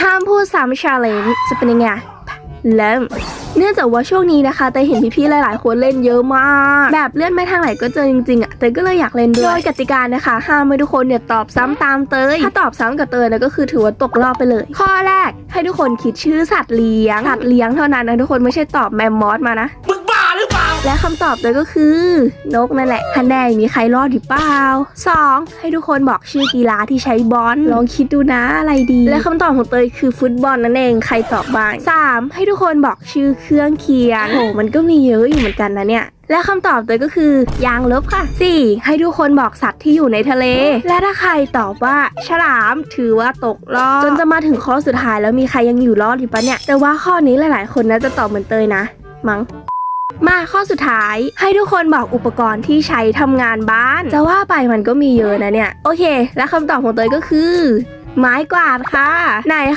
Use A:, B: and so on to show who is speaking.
A: ห้ามพูดซ้ำชาเลนจ์จะเป็นยังไงเริ่มเนื่องจากว่าช่วงนี้นะคะแต่เห็นพี่ๆ หลายๆ คนเล่นเยอะมาก แบบเลื่อนไปทางไหนก็เจอจริงๆอะแต่ก็เลยอยากเล่นด้วยโดยกติกานะคะห้ามให้ทุกคนเนี่ยตอบซ้ำตามเตย ถ้าตอบซ้ำกับเตยนะก็คือถือว่าตกรอบไปเลย ข้อแรกให้ทุกคนคิดชื่อสัตว์เลี้ยง สัตว์เลี้ยงเท่านั้นนะทุกคนไม่ใช่ตอบแมมมอสมานะ และคำตอบเตยก็คือนกนั่นแหละฮันแน่มีใครรอดหรือเปล่า 2. ให้ทุกคนบอกชื่อกีฬาที่ใช้บอลลองคิดดูนะอะไรดี และคำตอบของเตยคือฟุตบอลนั่นเองใครตอบบ้าง 3. ให้ทุกคนบอกชื่อเครื่องเคียงโอ้มันก็มีเยอะอยู่เหมือนกันนะเนี่ยและคำตอบเตยก็คือยางลบค่ะ 4. ให้ทุกคนบอกสัตว์ที่อยู่ในทะเล และถ้าใครตอบว่าฉลามถือว่าตกรอบจนจะมาถึงข้อสุดท้ายแล้วมีใครยังอยู่รอดอยู่ปะเนี่ย แต่ว่าข้อนี้หลาย ๆ คนน่าจะตอบเหมือนเตยนะ มั้ง มาข้อสุดท้ายให้ทุกคนบอกอุปกรณ์ที่ใช้ทำงานบ้าน จะว่าไปมันก็มีเยอะนะเนี่ย โอเค และคำตอบของเตยก็คือ ไม้กวาดค่ะ ไหนคะ